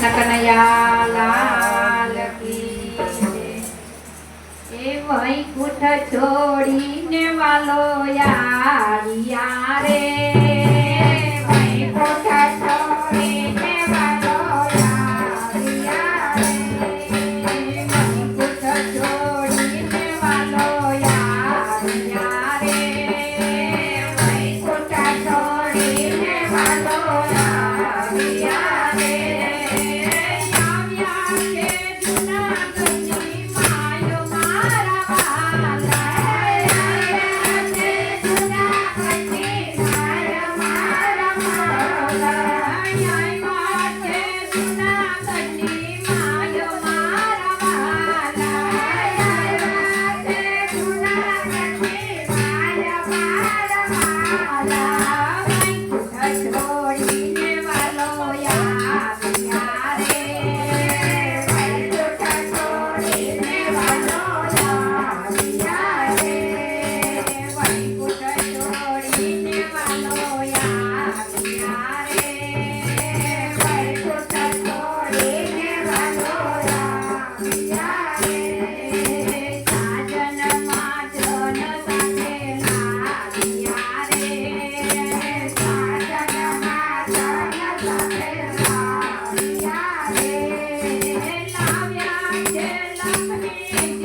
કૃષ્ણ કનૈયા લાલ એ વૈકુંઠ છોડીને વાલો યાર યારે Amém.